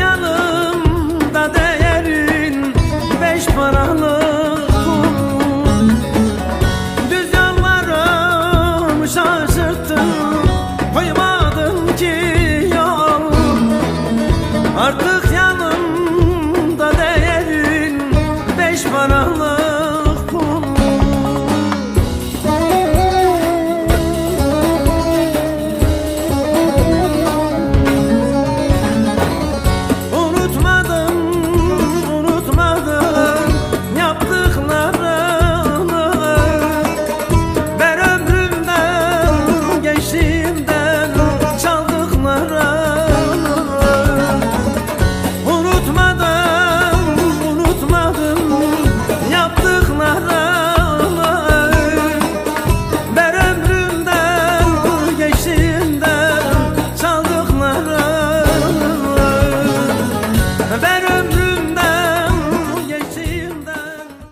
yanımda değerin. Beş paralı